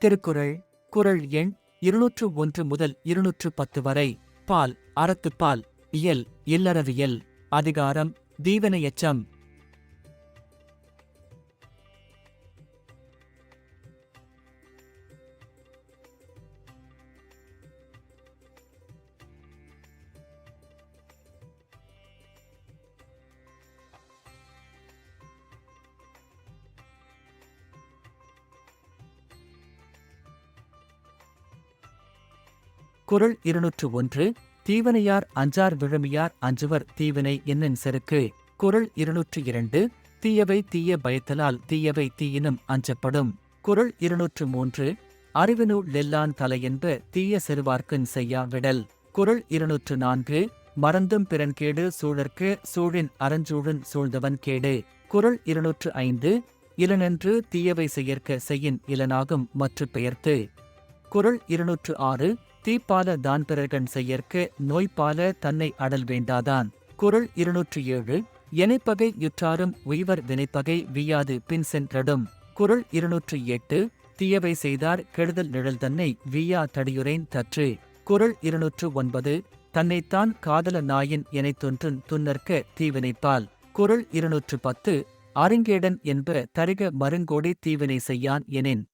திருக்குறள் குறள் எண் இருநூற்று ஒன்று முதல் இருநூற்று பத்து வரை. பால் அறத்துப்பால் இயல் இல்லறவியல். அதிகாரம் தீவன எச்சம். குரல் இருநூற்று ஒன்று தீவனையார் அஞ்சார் விழுமியார் அஞ்சுவர் தீவினை என்னும் செருக்கு? குரல் இருநூற்று இரண்டு தீயவை தீய பயத்தலால் தீயவை தீயினும் அஞ்சப்படும். குரல் இருநூற்று மூன்று அறிவினுள் லெல்லான் தலையென்ப தீய செருவார்க்கன் செய்யா விடல். குரல் இருநூற்று நான்கு மறந்தும் பிறன் கேடு சூழற்கு சூழின் அறஞ்சூழன் சூழ்ந்தவன் கேடு. குரல் இருநூற்று ஐந்து இளனென்று தீயவை செயற்க செய்யின் இளனாகும் மற்ற பெயர்த்து. குரல் இருநூற்று ஆறு தீப்பால தான் பிறர்கண் செய்யற்க நோய்பால தன்னை அடல் வேண்டாதான். குரல் இருநூற்று ஏழு எனைப்பகை யுற்றாரும் உய்வர் வினைப்பகை வியாது பின் சென்றடும். குரல் இருநூற்று எட்டு தீயவை செய்தார் கெடுதல் நிழல் தன்னை வியா தடியுரேன் தற்று. குரல் இருநூற்று ஒன்பது தன்னைத்தான் காதல நாயின் எனைத் தொன்றுன் துன்னற்க தீவினைப்பால். குரல் இருநூற்று பத்து அருங்கேடன் என்ப தருக மருங்கோடி தீவினை செய்யான் எனின்.